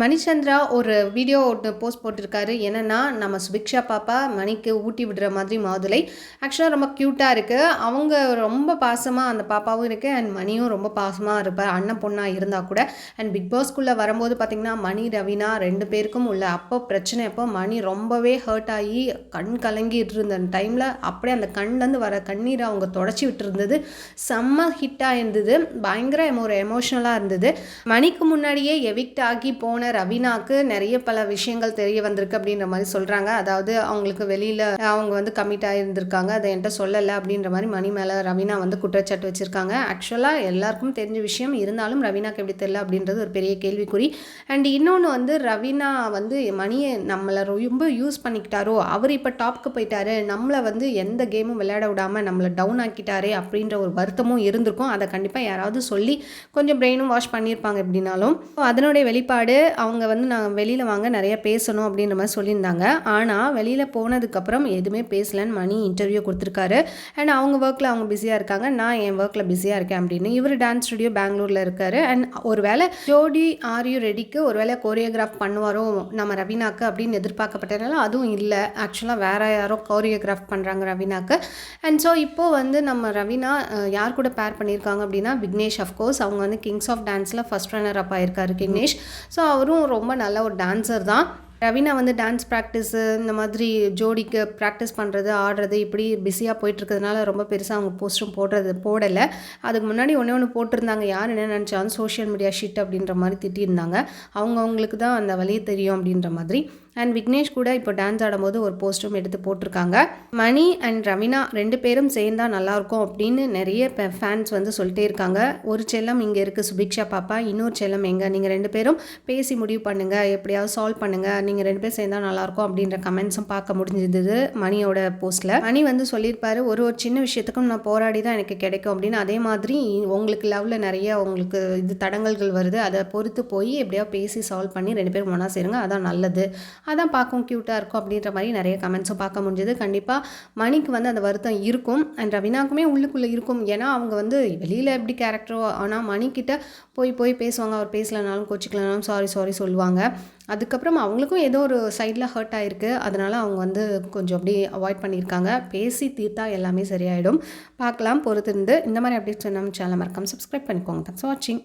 மணிச்சந்திரா ஒரு வீடியோ ஒன்று போஸ்ட் போட்டிருக்காரு. என்னென்னா நம்ம சுபிக்ஷா பாப்பா மணிக்கு ஊட்டி விடுற மாதிரி மாதுளை. ஆக்சுவலாக ரொம்ப க்யூட்டாக இருக்குது அவங்க ரொம்ப பாசமாக அந்த பாப்பாவும் இருக்குது அண்ட் மணியும் ரொம்ப பாசமாக இருப்பார் அண்ணன் பொண்ணாக இருந்தால் கூட. அண்ட் பிக் பாஸ்க்குள்ளே வரும்போது பார்த்திங்கன்னா மணி ரவினா ரெண்டு பேருக்கும் உள்ள அப்போ பிரச்சனை அப்போ மணி ரொம்பவே ஹர்ட் ஆகி கண் கலங்கிட்டு இருந்த டைமில் அப்படியே அந்த கண்லேருந்து வர கண்ணீரை அவங்க தொடச்சி விட்டுருந்தது. செம்ம ஹிட்டாக இருந்தது. பயங்கர ஒரு எமோஷ்னலாக இருந்தது. மணிக்கு முன்னாடியே எவிக்ட் ஆகி போன ரவீனாக்கு நிறைய பல விஷயங்கள் தெரிய வந்திருக்கு அப்படின்ற மாதிரி சொல்கிறாங்க அதாவது அவங்களுக்கு வெளியில் அவங்க வந்து கமிட் ஆகியிருந்திருக்காங்க அதை என்கிட்ட சொல்லலை அப்படின்ற மாதிரி மணி மேலே ரவீனா வந்து குற்றச்சாட்டு வச்சுருக்காங்க. ஆக்சுவலாக எல்லாருக்கும் தெரிஞ்ச விஷயம் இருந்தாலும் ரவீனாக்கு எப்படி தெரியல அப்படின்றது ஒரு பெரிய கேள்விக்குறி. அண்ட் இன்னொன்று வந்து ரவீனா வந்து மணியை நம்மளை ரொம்ப யூஸ் பண்ணிக்கிட்டாரோ அவர் இப்போ டாப்க்கு போயிட்டாரு நம்மளை வந்து எந்த கேமும் விளையாட விடாமல் நம்மளை டவுன் ஆக்கிட்டாரே அப்படின்ற ஒரு வருத்தமும் இருந்திருக்கும். அதை கண்டிப்பாக யாராவது சொல்லி கொஞ்சம் பிரெயினும் வாஷ் பண்ணியிருப்பாங்க எப்படின்னாலும். அதனுடைய வெளிப்பாடு அவங்க வந்து நான் வெளியில் வாங்க நிறைய பேசணும் அப்படின்ற மாதிரி சொல்லியிருந்தாங்க. ஆனால் வெளியில் போனதுக்கப்புறம் எதுவுமே பேசலன்னு மணி இன்டர்வியூ கொடுத்துருக்காரு. அண்ட் அவங்க ஒர்க்கில் அவங்க பிஸியாக இருக்காங்க. நான் என் ஒர்க்கில் பிஸியாக இருக்கேன் அப்படின்னு. இவர் டான்ஸ் ஸ்டுடியோ பெங்களூரில் இருக்காரு. அண்ட் ஒரு வேளை ஜோடி ஆர்யூ ரெடிக்கு ஒரு வேளை கோரியோகிராஃப் பண்ணுவாரோ நம்ம ரவீனாக்கு அப்படின்னு எதிர்பார்க்கப்பட்டதுனால அதுவும் இல்லை. ஆக்சுவலாக வேறு யாரோ கோரியோகிராஃப் பண்ணுறாங்க ரவீனாக்கு. அண்ட் ஸோ இப்போது வந்து நம்ம ரவீனா யார் கூட பேர் பண்ணியிருக்காங்க அப்படின்னா விக்னேஷ் அஃப்கோர்ஸ் அவங்க வந்து கிங்ஸ் ஆஃப் டான்ஸில் ஃபஸ்ட் ரன்னர் அப் ஆயிருக்காரு விக்னேஷ். ஸோ அவரும் ரொம்ப நல்ல ஒரு டான்ஸர் தான். ரவீனா வந்து டான்ஸ் ப்ராக்டிஸு இந்த மாதிரி ஜோடிக்கு ப்ராக்டிஸ் பண்ணுறது ஆடுறது இப்படி பிஸியாக போயிட்டுருக்கிறதுனால ரொம்ப பெருசாக அவங்க போஸ்ட்டும் போடுறது போடலை. அதுக்கு முன்னாடி ஒன்றே ஒன்று போட்டிருந்தாங்க யார் என்ன நினச்சாலும் சோஷியல் மீடியா ஷிட் அப்படின்ற மாதிரி திட்டியிருந்தாங்க. அவங்க அவங்களுக்கு தான் அந்த வழியை தெரியும் அப்படின்ற மாதிரி. அண்ட் விக்னேஷ் கூட இப்போ டான்ஸ் ஆடும்போது ஒரு போஸ்ட்டும் எடுத்து போட்டிருக்காங்க. மணி அண்ட் ரவினா ரெண்டு பேரும் சேர்ந்தா நல்லாயிருக்கும் அப்படின்னு நிறைய ஃபேன்ஸ் வந்து சொல்லிட்டே இருக்காங்க. ஒரு செல்லம் இங்கே இருக்குது சுபிக்ஷா பாப்பா. இன்னொரு செல்லம் எங்கே? நீங்கள் ரெண்டு பேரும் பேசி முடிவு பண்ணுங்கள் எப்படியாவது சால்வ் பண்ணுங்கள் நீங்கள் ரெண்டு பேரும் சேர்ந்தா நல்லாயிருக்கும் அப்படின்ற கமெண்ட்ஸும் பார்க்க முடிஞ்சது மணியோட போஸ்ட்டில் மணி வந்து சொல்லியிருப்பாரு ஒரு ஒரு சின்ன விஷயத்துக்கும் நான் போராடி தான் எனக்கு கிடைக்கும் அப்படின்னு. அதே மாதிரி உங்களுக்கு லவ்வில் நிறைய உங்களுக்கு இது தடங்கல்கள் வருது. அதை பொறுத்து போய் எப்படியா பேசி சால்வ் பண்ணி ரெண்டு பேரும் ஒன்றா சேருங்க. அதான் நல்லது. அதான் பார்க்கவும் க்யூட்டாக இருக்கும் அப்படின்ற மாதிரி நிறைய கமெண்ட்ஸும் பார்க்க முடிஞ்சது. கண்டிப்பாக மணிக்கு வந்து அந்த வருத்தம் இருக்கும். அண்ட் ரவினாக்குமே உள்ளுக்குள்ளே இருக்கும். ஏன்னா அவங்க வந்து வெளியில் எப்படி கேரக்டரோ ஆனால் மணிக்கிட்ட போய் போய் பேசுவாங்க. அவர் பேசலனாலும் கோச்சிக்கலனாலும் சாரி சாரி சொல்லுவாங்க. அதுக்கப்புறம் அவங்களுக்கும் ஏதோ ஒரு சைடில் ஹர்ட் ஆகிருக்கு அதனால் அவங்க வந்து கொஞ்சம் அப்படி அவாய்ட் பண்ணியிருக்காங்க. பேசி தீர்த்தா எல்லாமே சரியாயிடும். பார்க்கலாம் பொறுத்திருந்து. இந்த மாதிரி அப்டேட்ஸ் நம்ம சேனல் மறக்காமல் சப்ஸ்கிரைப் பண்ணிக்கோங்க. தேங்க்ஸ் வாட்சிங்